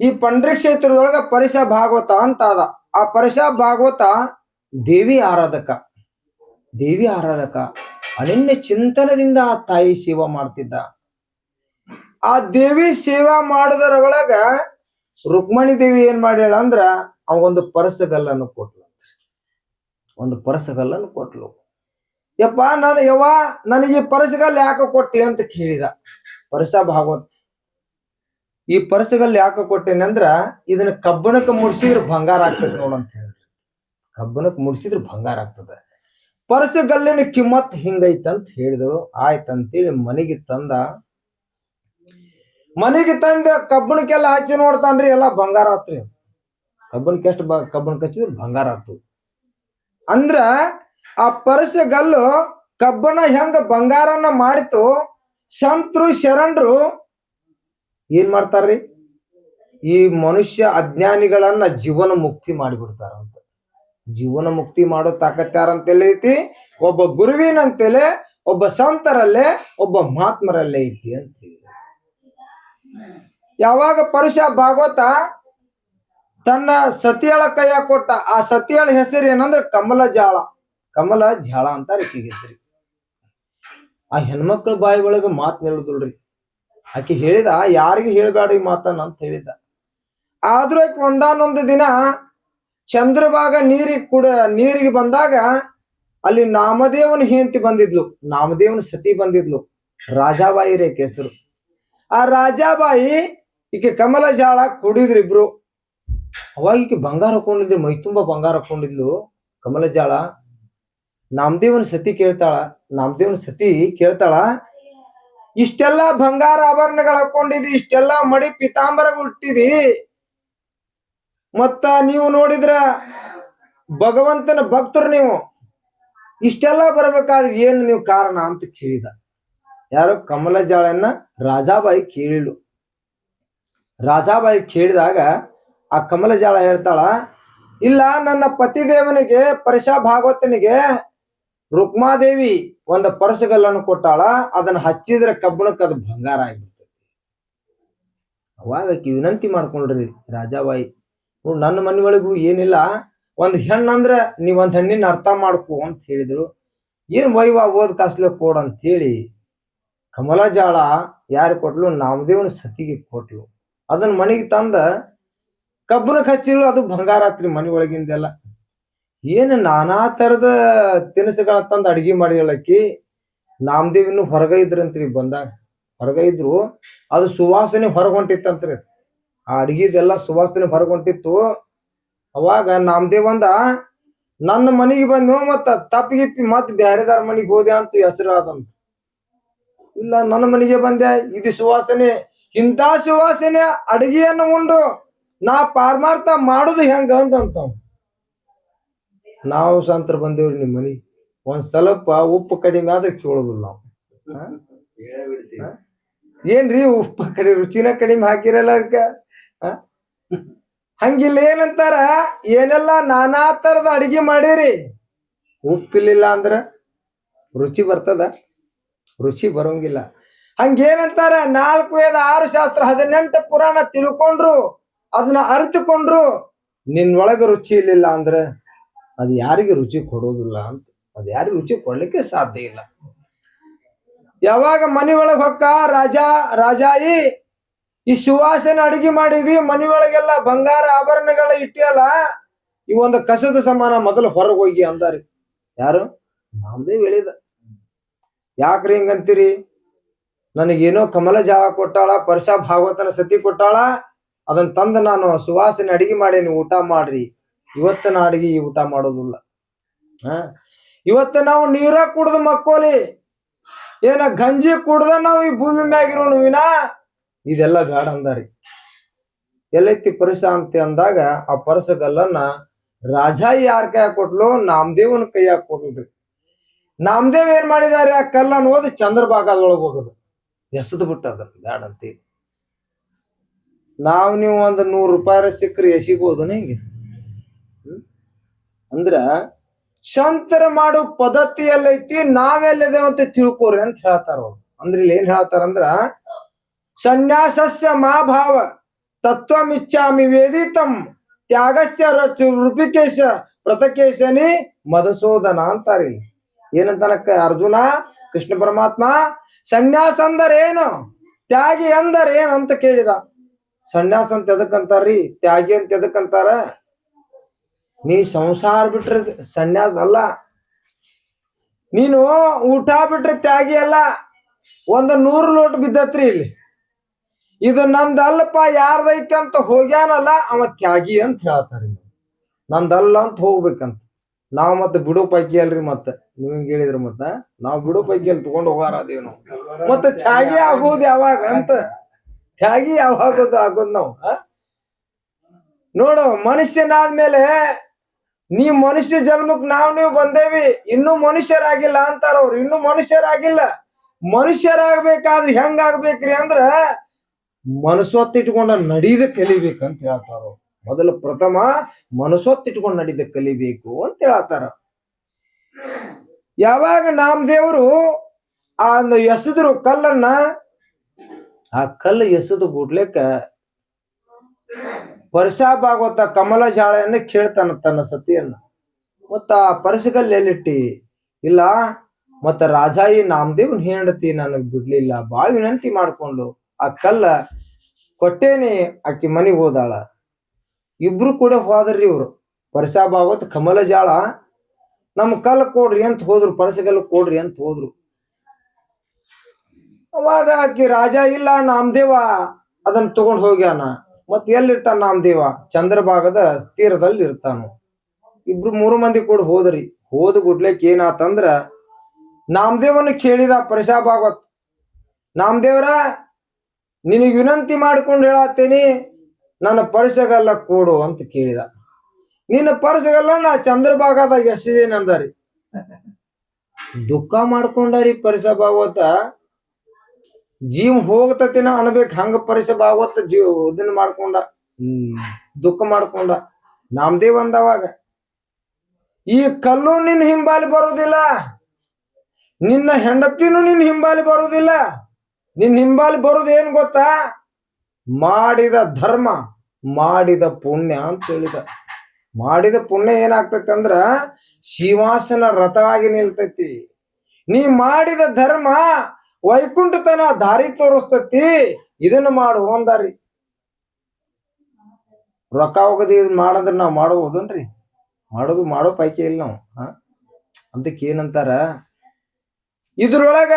ಈ ಪಂಡ್ರಿ ಕ್ಷೇತ್ರದೊಳಗ ಪರಿಸ ಭಾಗವತ ಅಂತ ಅದ. ಆ ಪರಿಸ ಭಾಗವತ ದೇವಿ ಆರಾಧಕ. ದೇವಿ ಆರಾಧಕ. ಅನನ್ಯ ಚಿಂತನದಿಂದ ಆ ತಾಯಿ ಸೇವಾ ಮಾಡ್ತಿದ್ದ. ಆ ದೇವಿ ಸೇವಾ ಮಾಡೋದರ ಒಳಗ ರುಕ್ಮಣಿ ದೇವಿ ಏನ್ ಮಾಡ್ಯಾಳ ಅಂದ್ರ ಅವಗೊಂದು ಪರಸಗಲ್ಲನ್ನು ಕೊಟ್ಲು. ಒಂದು ಪರಸಗಲ್ಲನ್ನು ಕೊಟ್ಲು. ಯಪ್ಪ, ನಾನು ಯವ್ವ, ನನಗೆ ಪರಸಗಲ್ ಯಾಕೆ ಕೊಟ್ಟಿ ಅಂತ ಕೇಳಿದ. ಪರಸ ಭಾಗವತ್ ಈ ಪರಸಗಲ್ಲಿ ಯಾಕೆ ಕೊಟ್ಟೇನೆ ಅಂದ್ರ, ಇದನ್ನ ಕಬ್ಬಣಕ್ಕೆ ಮುಡ್ಸಿದ್ರ ಬಂಗಾರ ಆಗ್ತದೆ ನೋಡಂತ ಹೇಳ್ರಿ. ಕಬ್ಬಣಕ್ಕೆ ಮುಡ್ಸಿದ್ರೆ ಬಂಗಾರ ಆಗ್ತದೆ. ಪರಸಗಲ್ಲಿನ ಕಿಮ್ಮತ್ ಹಿಂಗೈತಂತ ಹೇಳಿದಳು ಆಯ್ತಂತೇಳಿ ಮನೆಗೆ ತಂದ. ಮನೆಗೆ ತಂದ, ಕಬ್ಬಣಕ್ಕೆಲ್ಲ ಹಚ್ಚಿ ನೋಡ್ತಾನ್ರಿ, ಎಲ್ಲ ಬಂಗಾರ ಆತ್ರಿ ಕಬ್ಬಣಕ್ಕೆ ಎಷ್ಟು ಬ ಕಬ್ಬಣ ಕಚ್ಚಿದ್ರೆ ಬಂಗಾರ ಆತು. ಅಂದ್ರ, ಆ ಪರಸಗಲ್ಲು ಕಬ್ಬನ ಹೆಂಗ ಬಂಗಾರನ ಮಾಡಿತು ಸಂತರು, ಶರಣರು ಏನ್ ಮಾಡ್ತಾರ್ರಿ? ಈ ಮನುಷ್ಯ ಅಜ್ಞಾನಿಗಳನ್ನ ಜೀವನ ಮುಕ್ತಿ ಮಾಡಿಬಿಡ್ತಾರಂತ. ಜೀವನ ಮುಕ್ತಿ ಮಾಡೋ ತಾಕತ್ಯಾರಂತೆಲ್ಲ ಐತಿ? ಒಬ್ಬ ಗುರುವಿನಂತೆಲೆ, ಒಬ್ಬ ಸಂತರಲ್ಲೇ, ಒಬ್ಬ ಮಹಾತ್ಮರಲ್ಲೇ ಐತಿ ಅಂತ ಹೇಳಿ. ಯಾವಾಗ ಪರುಷ ಭಾಗವತ ತನ್ನ ಸತಿಯಳ ಕೈಯ ಕೊಟ್ಟ ಆ ಸತಿಯಳ ಹೆಸರು ಏನಂದ್ರೆ ಕಮಲ ಜಾಳ. ಕಮಲ ಜಾಳ ಅಂತ ರೀತಿ ಹೆಸರಿ. ಆ ಹೆಣ್ಮಕ್ಳ ಬಾಯಿ ಒಳಗ ಮಾತು ನಿಲ್ಲುದಿಲ್ರಿ ಆಕೆ ಹೇಳಿದ, ಯಾರಿಗೆ ಹೇಳಬೇಡ ಈ ಮಾತನ್ನು ಅಂತ ಹೇಳಿದ ಆದ್ರೂ ಆಕೆ ಒಂದಾನೊಂದು ದಿನ ಚಂದ್ರಭಾಗ ನೀರಿಗೆ ಕುಡ, ನೀರಿಗೆ ಬಂದಾಗ ಅಲ್ಲಿ ನಾಮದೇವನ ಹೆಂಡತಿ ಬಂದಿದ್ಲು. ನಾಮದೇವನ ಸತಿ ಬಂದಿದ್ಲು. ರಾಜಾಬಾಯಿ ರೇ ಹೆಸರು. ಆ ರಾಜಾಬಾಯಿ ಈಕೆ ಕಮಲ ಜಾಳ ಕುಡಿದ್ರು ಇಬ್ರು. ಅವಾಗ ಈಕೆ ಬಂಗಾರ ಹಾಕೊಂಡಿದ್ರು, ಮೈ ತುಂಬಾ ಬಂಗಾರ ಹಾಕೊಂಡಿದ್ಲು ಕಮಲ ಜಾಳ. ನಾಮದೇವನ ಸತಿ ಕೇಳ್ತಾಳ, ನಾಮದೇವನ ಸತಿ ಕೇಳ್ತಾಳ ಇಷ್ಟೆಲ್ಲ ಬಂಗಾರ ಆಭರಣಗಳು ಹಾಕೊಂಡಿದಿ, ಇಷ್ಟೆಲ್ಲ ಮಡಿ ಪಿತಾಂಬರ ಹುಟ್ಟಿದಿ. ಮತ್ತ ನೀವು ನೋಡಿದ್ರ ಭಗವಂತನ ಭಕ್ತರು ನೀವು. ಇಷ್ಟೆಲ್ಲ ಬರ್ಬೇಕಾದ್ರೆ ಏನು ನೀವು ಕಾರಣ ಅಂತ ಕೇಳಿದ. ಯಾರು ಕಮಲ ಜಾಳನ್ನ ರಾಜಾಬಾಯಿ ಕೇಳಿಲು ರಾಜಾಬಾಯಿ ಕೇಳಿದಾಗ ಆ ಕಮಲ ಜಾಳ ಹೇಳ್ತಾಳ, ಇಲ್ಲ, ನನ್ನ ಪತಿದೇವನಿಗೆ ಪರಶ ಭಾಗವತನಿಗೆ ರುಕ್ಮಾದೇವಿ ಒಂದು ಪರಸಗಲ್ಲನ್ನು ಕೊಟ್ಟಾಳ, ಅದನ್ನ ಹಚ್ಚಿದ್ರೆ ಕಬ್ಬಣಕ್ಕೆ ಅದು ಬಂಗಾರ ಆಗಿಬಿಡ್ತೈತಿ. ಅವಾಗ ಆಕಿ ವಿನಂತಿ ಮಾಡ್ಕೊಂಡ್ರಿ ರಾಜಾಬಾಯಿ, ನೋಡ್ ನನ್ನ ಮನೆ ಒಳಗೂ ಏನಿಲ್ಲ, ಒಂದು ಹೆಣ್ಣಂದ್ರ ನೀವು ಒಂದ್ ಹೆಣ್ಣಿನ ಅರ್ಥ ಮಾಡ್ಕೊ ಅಂತ ಹೇಳಿದ್ರು. ಏನ್ ವೈವಾ ಓದ್ ಕಾಸ್ಲೆ ಕೊಡು ಅಂತೇಳಿ ಕಮಲ ಜಾಳ ಯಾರು ಕೊಟ್ಲು? ನಾಮದೇವನ ಸತಿಗೆ ಕೊಟ್ಲು. ಅದನ್ನ ಮನೆಗೆ ತಂದ ಕಬ್ಬನ ಕಚ್ಚಿರ್ಲು ಅದು ಬಂಗಾರ ಆತ್ರಿ ಮನೆ ಒಳಗಿಂದೆಲ್ಲ ಏನು ನಾನಾ ತರದ ತಿನಿಸುಗಳ ತಂದು ಅಡಿಗೆ ಮಾಡಿಳಕ್ಕಿ ನಾಮದೇವ್ ಇನ್ನು ಹೊರಗ ಇದ್ರಂತ್ರಿ ಬಂದಾಗ. ಹೊರಗ ಇದ್ರು, ಅದು ಸುವಾಸನೆ ಹೊರಗೊಂಟಿತ್ತಂತ್ರಿ. ಆ ಅಡಿಗೆದೆಲ್ಲ ಸುವಾಸನೆ ಹೊರಗೊಂಟಿತ್ತು. ಅವಾಗ ನಾಮದೇವ್ ಅಂದ, ನನ್ನ ಮನೆಗೆ ಬಂದ ಮತ್ತ ತಪ್ಪಿಗಿಪ್ಪಿ ಮತ್ ಬ್ಯಾರೆದಾರ ಮನೆಗೆ ಹೋದೆ ಅಂತ ಹೆಸರು ಆದಂತ. ಇಲ್ಲ, ನನ್ನ ಮನೆಗೆ ಬಂದೆ. ಇದು ಸುವಾಸನೆ. ಇಂಥ ಸುವಾಸನೆ ಅಡಿಗೆಯನ್ನು ಉಂಡು. ನಾ ಪಾರ್ಮಾರ್ಥ ಮಾಡುದು ಹೆಂಗ? ಅಂತ ನಾವು ಸಂತರ ಬಂದೇವ್ರಿ ನಿಮ್ಮ ಮನೆಗೆ ಒಂದ್ ಸ್ವಲ್ಪ ಉಪ್ಪು ಕಡಿಮೆ ಆದ್ರೆ ಕೇಳೋದಿಲ್ಲ ನಾವು? ಏನ್ರಿ ಉಪ್ಪು ಕಡಿಮೆ ರುಚಿನ ಕಡಿಮೆ ಹಾಕಿರಲ್ಲ ಅದಕ್ಕ? ಹಂಗಿಲ್ಲ ಏನಂತಾರ? ಏನೆಲ್ಲ ನಾನಾ ತರದ ಅಡಿಗೆ ಮಾಡಿರಿ. ಉಪ್ಪಿಲ್ಲ ಅಂದ್ರ ರುಚಿ ಬರ್ತದ? ರುಚಿ ಬರೋಂಗಿಲ್ಲ. ಹಂಗೇನಂತಾರ? ನಾಲ್ಕು ಐದು ಆರು ಶಾಸ್ತ್ರ ಹದಿನೆಂಟು ಪುರಾಣ ತಿಳ್ಕೊಂಡ್ರು. ಅದನ್ನ ಅರಿತುಕೊಂಡ್ರು. ನಿನ್ನೊಳಗ ರುಚಿ ಇರ್ಲಿಲ್ಲ ಅಂದ್ರೆ ಅದು ಯಾರಿಗೆ ರುಚಿ ಕೊಡೋದಿಲ್ಲ ಅಂತ. ಅದು ಯಾರಿಗೆ ರುಚಿ ಕೊಡ್ಲಿಕ್ಕೆ ಸಾಧ್ಯ ಇಲ್ಲ. ಯಾವಾಗ ಮನಿ ಒಳಗ್ ಹೊಕ್ಕ ರಾಜ, ರಾಜಾಯಿ, ಈ ಸುವಾಸನೆ ಅಡಿಗೆ ಮಾಡಿದ್ವಿ, ಮನಿ ಒಳಗೆಲ್ಲ ಬಂಗಾರ ಆಭರಣಗಳ ಇಟ್ಟಿಯಲ್ಲ, ಈ ಒಂದು ಕಸದ ಸಮಾನ ಮೊದಲು ಹೊರಗೆ ಹೋಗಿ ಅಂದಾರಿ. ಯಾರು? ನಾಮದೇವ್ ಹೇಳಿದ ಯಾಕ್ರಿ ಹಿಂಗಂತೀರಿ? ನನಗೇನೋ ಕಮಲ ಜಾಳ ಕೊಟ್ಟಾಳ ಪರಶ ಭಾಗವತನ ಸತಿ ಕೊಟ್ಟಾಳ ಅದನ್ನ ತಂದು ನಾನು ಸುವಾಸನೆ ಅಡಿಗೆ ಮಾಡೇನಿ, ಊಟ ಮಾಡ್ರಿ. ಇವತ್ತ ನಾಡಿಗೆ ಈ ಊಟ ಮಾಡೋದಿಲ್ಲ. ಹಾ ಇವತ್ತ ನಾವು ನೀರ ಕುಡ್ದು ಮಕ್ಕೋಲಿ. ಏನ ಗಂಜಿ ಕುಡ್ದ ನಾವು ಈ ಭೂಮಿ ಮ್ಯಾಗಿರೋನು ವಿನ ಇದೆಲ್ಲ ಬೇಡ ಅಂದಾರಿ. ಎಲ್ಲೈತಿ ಪರಸ ಅಂತ ಅಂದಾಗ ಆ ಪರಸಗಲ್ಲನ್ನ ರಾಜ ಯಾರ ಕೈಯಾಗ ಕೊಟ್ಲು? ನಾಮದೇವನ ಕೈಯಾಗ ಕೊಟ್ಲ್ರಿ ನಾಮದೇವ್ ಏನ್ ಮಾಡಿದಾರೆ? ಆ ಕಲ್ಲನ್ನು ಓದಿ ಚಂದ್ರಭಾಗದೊಳಗೆ ಹೋಗೋದು. ಎಸದ್ ಬಿಟ್ಟದ ಬ್ಯಾಡ ಅಂತೀವಿ. ನಾವ್ ನೀವು ಒಂದು ನೂರು ರೂಪಾಯಿ ಸಿಕ್ಕರೆ ಎಸಿಬೋದು ಹಿಂಗೆ? ಅಂದ್ರ, ಶಾಂತರ ಮಾಡೋ ನಾವೆಲ್ಲದೆ ಅಂತ ತಿಳ್ಕೊರಿ ಅಂತ ಹೇಳ್ತಾರ ಅವ್ರು. ಅಂದ್ರೆ ಇಲ್ಲಿ ಏನ್ ಹೇಳ್ತಾರಂದ್ರ ಸನ್ಯಾಸಸ್ಯ ಮಾಭಾವ ತತ್ವಮಿಚ್ಛಾಮಿ ವೇದಿತಂ, ತ್ಯಾಗಸ್ಯ ರಚು ಋಪಿಕೇಶ ಪ್ರತಕೇಶನಿ ಮಧುಸೂದನ ಅಂತಾರಿ ಏನಂತನಕ್ಕ, ಅರ್ಜುನ, ಕೃಷ್ಣ ಪರಮಾತ್ಮ, ಸನ್ಯಾಸ ಅಂದರೇನು? ತ್ಯಾಗಿ ಅಂದರೇನು? ಅಂತ ಕೇಳಿದ. ಸನ್ಯಾಸ ಅಂತ ಎದಕ್ಕಂತಾರ್ರಿ ತ್ಯಾಗಿ ಅಂತ ಎದಕ್ಕಂತಾರ ನೀ ಸಂಸಾರ ಬಿಟ್ರೆ ಸನ್ಯಾಸ ಅಲ್ಲ. ನೀನು ಊಟ ಬಿಟ್ರೆ ತ್ಯಾಗಿ ಅಲ್ಲ. ಒಂದ ನೂರು ಲೋಟ್ ಬಿದ್ದತ್ರಿ ಇಲ್ಲಿ. ಇದು ನಂದಲ್ಲಪ್ಪ ಯಾರ್ದೈತೆ ಅಂತ ಹೋಗ್ಯಾನಲ್ಲ, ಅವ ತ್ಯಾಗಿ ಅಂತ ಹೇಳ್ತಾರೆ ನಂದಲ್ಲ ಅಂತ ಹೋಗ್ಬೇಕಂತ. ನಾವ್ ಮತ್ತೆ ಬಿಡು ಪೈಕಿ ಅಲ್ರಿ ಮತ್ತೆ. ನೀವ್ ಹಿಂಗ್ ಹೇಳಿದ್ರಿ ಮತ್ತ? ನಾವ್ ಬಿಡು ಪೈಕಿ ಅಲ್ಲಿ ತಗೊಂಡು ಹೋಗಾರ ಅದೇವ್ ನಾವು. ಮತ್ತೆ ತ್ಯಾಗಿ ಆಗೋದು ಯಾವಾಗ ಅಂತ? ತ್ಯಾಗಿ ಯಾವಾಗ ಆಗೋದು ನಾವು? ನೋಡು, ಮನುಷ್ಯನಾದ್ಮೇಲೆ ನೀ ಮನುಷ್ಯ ಜನ್ಮಕ್ ನಾವ್ ನೀವು ಬಂದೇವಿ, ಇನ್ನು ಮನುಷ್ಯರಾಗಿಲ್ಲ ಅಂತಾರ ಅವ್ರು. ಇನ್ನೂ ಮನುಷ್ಯರಾಗಿಲ್ಲ. ಮನುಷ್ಯರಾಗ್ಬೇಕಾದ್ರೆ ಹೆಂಗಾಗ್ಬೇಕ್ರಿ ಅಂದ್ರ ಮನಸ್ಸೊತ್ತಿಟ್ಕೊಂಡ ನಡೀದ ಕಲಿಬೇಕಂತ ಹೇಳ್ತಾರ. ಮೊದಲು ಪ್ರಥಮ ಮನಸ್ಸೊತ್ತಿಟ್ಕೊಂಡು ನಡೀದ ಕಲಿಬೇಕು ಅಂತ ಹೇಳ್ತಾರ. ಯಾವಾಗ ನಾಮದೇವರು ಆ ಒಂದು ಎಸೆದ್ರು ಕಲ್ಲನ್ನ, ಆ ಕಲ್ಲು ಎಸೆದು ಗುಡ್ಲೆಕ್ಕ ಪರಶಾ ಭಾಗವತ ಕಮಲ ಜಾಳೆಯನ್ನು ಕೇಳ್ತಾನ ತನ್ನ ಸತಿಯನ್ನ. ಮತ್ತ ಆ ಪರಸಗಲ್ ಎಲ್ಲಿಟ್ಟಿ? ಇಲ್ಲ, ಮತ್ತ ರಾಜ ಈ ನಾಮದೇವ್ನ ಹೆಂಡತಿ ನನಗ್ ಬಿಡ್ಲಿಲ್ಲ, ಬಾಳ್ ವಿನಂತಿ ಮಾಡ್ಕೊಂಡು ಆ ಕಲ್ಲ ಕೊಟ್ಟೇನಿ ಆಕಿ ಮನೆಗೆ ಹೋದಾಳ. ಇಬ್ರು ಕೂಡ ಹೋದ್ರಿ ಇವ್ರು. ಪರಶಾ ಭಾಗವತ್ ಕಮಲ ಜಾಳ, ನಮ್ ಕಲ್ಲ ಕೊಡ್ರಿ ಅಂತ ಹೋದ್ರು, ಪರಸಗಲ್ ಕೊಡ್ರಿ ಅಂತ ಹೋದ್ರು. ಅವಾಗ ಆಕಿ ರಾಜ, ಇಲ್ಲ ನಾಮದೇವ ಅದನ್ನ ತಗೊಂಡ್ ಹೋಗ್ಯಾನ. ಮತ್ ಎಲ್ಲಿರ್ತಾನ ನಾಮದೇವ ಚಂದ್ರಭಾಗದ ತೀರದಲ್ಲಿ ಇರ್ತಾನು ಇಬ್ರು ಮೂರು ಮಂದಿ ಕೂಡ ಹೋದ್ರಿ. ಹೋದ ಗುಡ್ಲೆಕ್ ಏನಾತಂದ್ರ ನಾಮದೇವನ ಕೇಳಿದ ಪರಶಾ ಭಾಗವತ್ ನಾಮದೇವ್ರ ನಿನಗೆ ವಿನಂತಿ ಮಾಡ್ಕೊಂಡು ಹೇಳತ್ತೇನಿ, ನನ್ನ ಪರಸಗಲ್ಲ ಕೊಡು ಅಂತ ಕೇಳಿದ. ನಿನ್ನ ಪರಸಗಲ್ಲ ನಾ ಚಂದ್ರಭಾಗದಾಗ ಎಸಿದೇನೆ ರೀ ದುಃಖ ಮಾಡ್ಕೊಂಡಾರಿ ಪರಿಸ ಭಾಗವತ ಜೀವ ಹೋಗತತಿನ ಅನ್ಬೇಕು. ಹಂಗ ಪರಿಸ ಜೀವ ಇದನ್ನ ಮಾಡ್ಕೊಂಡ. ದುಃಖ ಮಾಡ್ಕೊಂಡ. ನಾಮದೇವ್ ಅಂದವಾಗ ಈ ಕಲ್ಲು ನಿನ್ನ ಹಿಂಬಾಲಿ ಬರುವುದಿಲ್ಲ ನಿನ್ನ ಹೆಂಡತಿನೂ ನಿನ್ನ ಹಿಂಬಾಲಿ ಬರುವುದಿಲ್ಲ ನಿನ್ನ ಹಿಂಬಾಲಿ ಬರುದು ಏನ್ ಗೊತ್ತಾ? ಮಾಡಿದ ಧರ್ಮ ಮಾಡಿದ ಪುಣ್ಯ ಅಂತ ಹೇಳಿದ. ಮಾಡಿದ ಪುಣ್ಯ ಏನಾಗ್ತೈತಿ ಅಂದ್ರ ಶಿವಾಸನ ರಥವಾಗಿ ನಿಲ್ತೈತಿ. ನೀ ಮಾಡಿದ ಧರ್ಮ ವೈಕುಂಠತನ ದಾರಿ ತೋರಿಸ್ತತಿ. ಇದನ್ನ ಮಾಡು ಒಂದಾರಿ. ರೊಕ್ಕ ಹೋಗದಿ ಇದನ್ನ ಮಾಡಂದ್ರ ನಾವ್ ಮಾಡಬಹುದನ್ರಿ ಮಾಡೋದು ಮಾಡೋ ಪೈಕಿ ಇಲ್ಲ ನಾವು, ಹ? ಅದಕ್ಕೆ ಏನಂತಾರ? ಇದ್ರೊಳಗ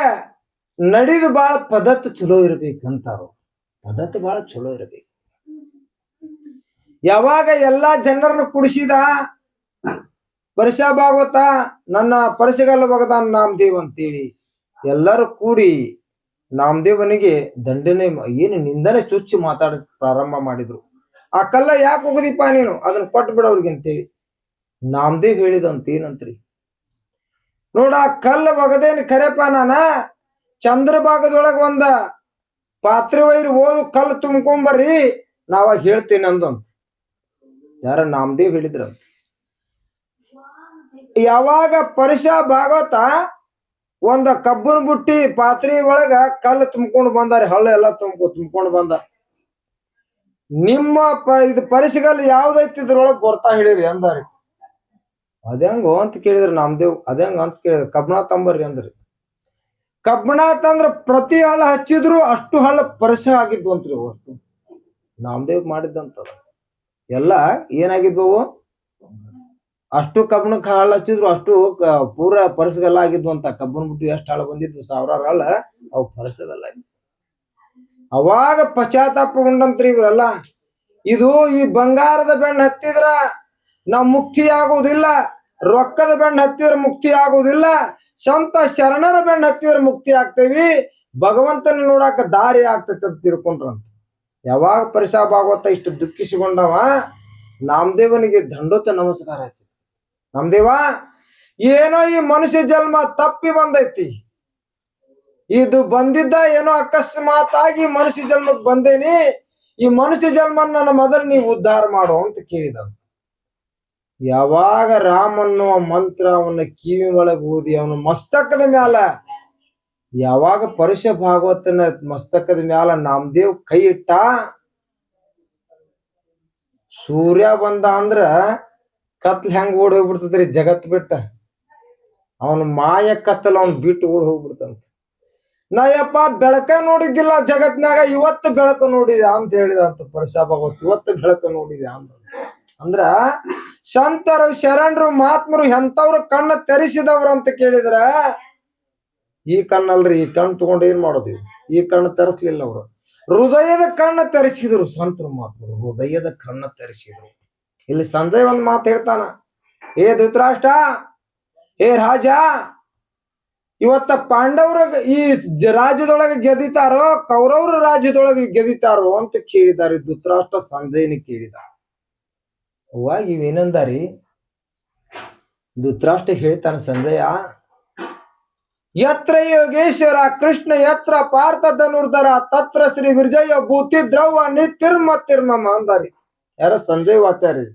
ನಡಿದು ಬಾಳ ಪದತ್ ಚಲೋ ಇರ್ಬೇಕಂತಾರ. ಪದತ್ ಬಾಳ ಚಲೋ ಇರ್ಬೇಕು. ಯಾವಾಗ ಎಲ್ಲಾ ಜನರನ್ನ ಕುಡಿಸಿದ? ಪರಿಷಾ ಭಾಗವತ, ನನ್ನ ಪರಿಸಗಲ್ಲ ಭಗದಾನ್ ನಾಮದೇವ್ ಅಂತೇಳಿ. ಎಲ್ಲರೂ ಕೂಡಿ ನಾಮದೇವನಿಗೆ ದಂಡನೆ ಏನು ನಿಂದನೆ ಚುಚ್ಚಿ ಮಾತಾಡ ಪ್ರಾರಂಭ ಮಾಡಿದ್ರು. ಆ ಕಲ್ಲ ಯಾಕೆ ಹೋಗದಿಪ್ಪ ನೀನು? ಅದನ್ನ ಕೊಟ್ಟು ಬಿಡವ್ರಿಗೆ ಅಂತೇಳಿ. ನಾಮದೇವ್ ಹೇಳಿದಂತ ಏನಂತ್ರಿ? ನೋಡ, ಆ ಕಲ್ಲ ಒಗದೇನು ಕರೆಪ ನಾನ? ಚಂದ್ರಭಾಗದೊಳಗ ಒಂದ ಪಾತ್ರೆ ವೈರು ಓದು ಕಲ್ಲು ತುಂಬ್ಕೊಂಬರ್ರಿ ನಾವಾಗ ಹೇಳ್ತೇನೆ ಅಂದಂತ. ಯಾರ ನಾಮದೇವ್ ಹೇಳಿದ್ರಂತ? ಯಾವಾಗ ಪರಿಷ ಭಾಗವತ ಒಂದ ಕಬ್ಬನ್ ಬುಟ್ಟಿ ಪಾತ್ರೆ ಒಳಗ ಕಲ್ಲು ತುಂಬ್ಕೊಂಡು ಬಂದಾರೆ, ಹಳ್ಳ ಎಲ್ಲ ತುಂಬ್ಕೊ, ತುಂಬ್ಕೊಂಡು ಬಂದ. ನಿಮ್ಮ ಪ, ಇದು ಪರಿಸಗಲ್ ಯಾವ್ದೈತಿ ಇದ್ರೊಳಗ್ ಗೊತ್ತಾ ಹೇಳಿರಿ ಅಂದಾರಿ. ಅದ್ಯಾಂಗೋ ಅಂತ ಕೇಳಿದ್ರಿ ನಾಮದೇವ್ ಅದ್ಯಾಂಗ ಅಂತ ಕೇಳಿದ್ರು. ಕಬ್ಬಣ ತಂಬರ್ರಿ ಅಂದ್ರಿ. ಕಬ್ಬಣ ತಂದ್ರ ಪ್ರತಿ ಹಳ್ಳ ಹಚ್ಚಿದ್ರು ಅಷ್ಟು ಹಳ್ಳ ಪರಿಸ ಆಗಿದ್ವು ಅಂತ್ರಿ ಅಷ್ಟು ನಾಮದೇವ್ ಮಾಡಿದ್ದಂತ ಎಲ್ಲ ಏನಾಗಿದ್ವು ಅಷ್ಟು ಕಬ್ಬಣಕ್ಕೆ ಹಳ್ಳ ಹಚ್ಚಿದ್ರು ಅಷ್ಟು ಪೂರ ಪರಿಸಗಲ್ಲ ಆಗಿದ್ವು ಅಂತ. ಕಬ್ಬನ್ ಬಿಟ್ಟು ಎಷ್ಟು ಹಾಳು ಬಂದಿದ್ವು, ಸಾವಿರಾರು ಹಾಳು ಅವು ಪರಿಸಗಲ್ಲ ಅವಾಗ ಪಶ್ಚಾತ್ತಾಪಗೊಂಡಂತ್ರಿ ಇವರೆಲ್ಲ, ಇದು ಈ ಬಂಗಾರದ ಬೆಣ್ಣ ಹತ್ತಿದ್ರ ನಾವ್ ಮುಕ್ತಿ ಆಗುವುದಿಲ್ಲ ರೊಕ್ಕದ ಬೆಣ್ಣ ಹತ್ತಿದ್ರ ಮುಕ್ತಿ ಆಗುವುದಿಲ್ಲ ಸ್ವಂತ ಶರಣರ ಬೆಣ್ಣ ಹತ್ತಿದ್ರ ಮುಕ್ತಿ ಆಗ್ತೇವಿ, ಭಗವಂತನ ನೋಡಾಕ ದಾರಿ ಆಗ್ತೈತೆ ಅಂತ ತಿಳ್ಕೊಂಡ್ರಂತ. ಯಾವಾಗ ಪರಿಸಾ ಭಾಗವತ ಇಷ್ಟು ದುಃಖಿಸಿಕೊಂಡವ, ನಾಮದೇವನಿಗೆ ದಂಡೋತ ನಮಸ್ಕಾರ ಆಯ್ತು. ನಾಮದೇವ? ಏನೋ ಈ ಮನುಷ್ಯ ಜನ್ಮ ತಪ್ಪಿ ಬಂದೈತಿ. ಇದು ಬಂದಿದ್ದ ಏನೋ ಅಕಸ್ಮಾತ್ ಆಗಿ ಮನುಷ್ಯ ಜನ್ಮಕ್ ಬಂದೇನಿ. ಈ ಮನುಷ್ಯ ಜನ್ಮ ನನ್ನ ಮೊದಲು ನೀವು ಉದ್ಧಾರ ಮಾಡು ಅಂತ ಕೇಳಿದ ಯಾವಾಗ ರಾಮನ್ನುವ ಮಂತ್ರ ಅವನ ಕಿವಿ ಒಳಗೆ ಓದಿ ಅವನ ಮಸ್ತಕದ ಮ್ಯಾಲ, ಯಾವಾಗ ಪರುಷ ಭಾಗವತನ ಮಸ್ತಕದ ಮ್ಯಾಲ ನಾಮದೇವ್ ಕೈ ಇಟ್ಟ, ಸೂರ್ಯ ಬಂದ ಅಂದ್ರ ಕತ್ಲ್ ಹೆಂಗ್ ಓಡಿ ಹೋಗ್ಬಿಡ್ತದ್ರಿ? ಜಗತ್ ಬಿಟ್ಟ. ಅವನ ಮಾಯ ಕತ್ತಲ್ ಅವ್ನ್ ಬಿಟ್ಟು ಓಡಿ ಹೋಗ್ಬಿಡ್ತಂತ. ನಾ ಬೆಳಕ ನೋಡಿದ್ದಿಲ್ಲ ಜಗತ್ನಾಗ ಇವತ್ತು ಬೆಳಕು ನೋಡಿದೆ ಅಂತ ಹೇಳಿದ ಅಂತ ಪರಶಾ ಭಗವತ್. ಇವತ್ತು ಬೆಳಕು ನೋಡಿದೆ ಅಂತ. ಅಂದ್ರ ಸಂತರು ಶರಣರು, ಮಹಾತ್ಮರು ಎಂತವ್ರು ಕಣ್ಣು ತರಿಸಿದವ್ರು ಅಂತ ಕೇಳಿದ್ರ, ಈ ಕಣ್ಣಲ್ರಿ, ಈ ಕಣ್ಣು ತಗೊಂಡು ಏನ್ ಮಾಡೋದು ಈ ಕಣ್ಣು ತರಿಸ್ಲಿಲ್ಲ ಅವರು. ಹೃದಯದ ಕಣ್ಣು ತರಿಸಿದ್ರು ಸಂತರು ಮಹಾತ್ಮರು. ಹೃದಯದ ಕಣ್ಣು ತೆರೆಸಿದ್ರು. ಇಲ್ಲಿ ಸಂಜಯ್ ಒಂದು ಮಾತು ಹೇಳ್ತಾನ. ಏ ಧೃತರಾಷ್ಟ್ರ, ಏ ರಾಜ, ಇವತ್ತ ಪಾಂಡವರ ಈ ರಾಜ್ಯದೊಳಗೆ ಗೆದಿತಾರೋ, ಕೌರವ್ರ ರಾಜ್ಯದೊಳಗೆ ಗೆದಿತಾರೋ ಅಂತ ಕೇಳಿದಾರೆ ಧೃತರಾಷ್ಟ್ರ ಸಂಜಯನ ಕೇಳಿದ ಅವಾಗ ಇವೇನಂದಾರಿ ಧೃತರಾಷ್ಟ್ರ ಹೇಳ್ತಾನ, ಸಂಜಯ, ಯತ್ರ ಯೋಗೇಶ್ವರ, ಕೃಷ್ಣ, ಯತ್ರ ಪಾರ್ಥ ಧನುರ್ಧರ ತತ್ರ ಶ್ರೀ ವಿರ್ಜಯ ಭೂತಿ ದ್ರವ ನಿತಿರ್ಮ ತಿರ್ಮ ಅಂದಾರಿ. ಯಾರ ಸಂಜಯ್ ವಾಚಾರ್ಯ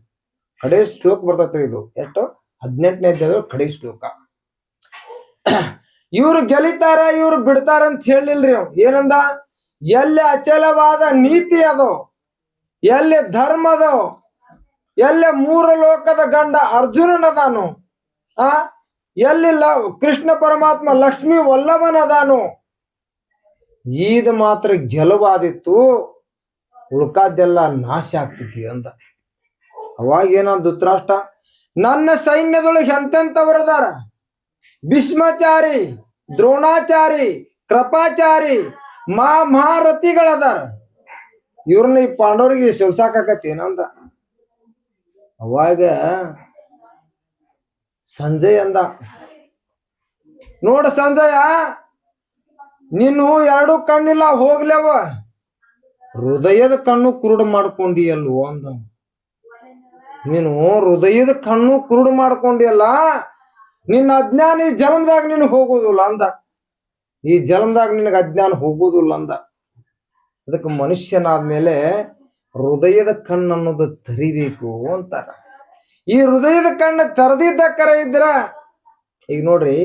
ಕಡೆ ಶ್ಲೋಕ ಬರ್ತೈತ್ರಿ ಇದು. ಎಷ್ಟು? ಹದಿನೆಂಟನೇ ಅಧ್ಯಾಯದ ಕಡೆ ಶ್ಲೋಕ. ಇವ್ರು ಗೆಲಿತಾರ ಇವ್ರು ಬಿಡ್ತಾರ ಅಂತ ಹೇಳಿಲ್ರಿ ಅವ್ ಏನಂದ? ಎಲ್ಲಿ ಅಚಲವಾದ ನೀತಿ ಅದು, ಎಲ್ಲಿ ಧರ್ಮದ ಎಲ್ಲಿ ಮೂರು ಲೋಕದ ಗಂಡ ಅರ್ಜುನನದಾನು ಆ? ಎಲ್ಲಿ ಕೃಷ್ಣ ಪರಮಾತ್ಮ ಲಕ್ಷ್ಮಿ ವಲ್ಲಭನದಾನು ಈದ್ ಮಾತ್ರ ಗೆಲುವಾದಿತ್ತು ಉಳ್ಕಾದ್ದೆಲ್ಲ ನಾಶ ಆಗ್ತೈತಿ ಅಂದ. ಅವಾಗ ಧೃತರಾಷ್ಟ್ರ ನನ್ನ ಸೈನ್ಯದೊಳಗೆ ಎಂತೆಂತವರದಾರ ಭೀಷ್ಮಾಚಾರಿ, ದ್ರೋಣಾಚಾರಿ, ಕೃಪಾಚಾರಿ ಮಾ ಮಹಾರಥಿಗಳದಾರ ಇವ್ರನ್ನ ಈ ಪಾಂಡವ್ರಿಗೆ ಶಿಲ್ಸಾಕತಿ ಏನಂದ? ಅವಾಗ ಸಂಜಯ್ ಅಂದ. ನೋಡ ಸಂಜಯ ನೀನು ಎರಡು ಕಣ್ಣಿಲ್ಲ ಹೋಗ್ಲೇವ. ಹೃದಯದ ಕಣ್ಣು ಕುರುಡು ಮಾಡ್ಕೊಂಡಿಯಲ್ವೋ ಅಂದ. ನೀನು ಹೃದಯದ ಕಣ್ಣು ಕುರುಡು ಮಾಡ್ಕೊಂಡಿಯಲ್ಲ, ನಿನ್ನ ಅಜ್ಞಾನ ಈ ಜನ್ಮದಾಗ ನಿನಗೆ ಹೋಗೋದಿಲ್ಲ ಅಂದ. ಈ ಜನ್ಮದಾಗ ನಿನಗೆ ಅಜ್ಞಾನ ಹೋಗೋದಿಲ್ಲ ಅಂದ. ಅದಕ್ಕೆ ಮನುಷ್ಯನಾದ್ಮೇಲೆ ಹೃದಯದ ಕಣ್ಣು ಅನ್ನೋದು ತರಿಬೇಕು ಅಂತಾರ. ಈ ಹೃದಯದ ಕಣ್ಣು ತರದಿದ್ದಕ್ಕರ ಕರೆ ಇದ್ರ, ಈಗ ನೋಡ್ರಿ,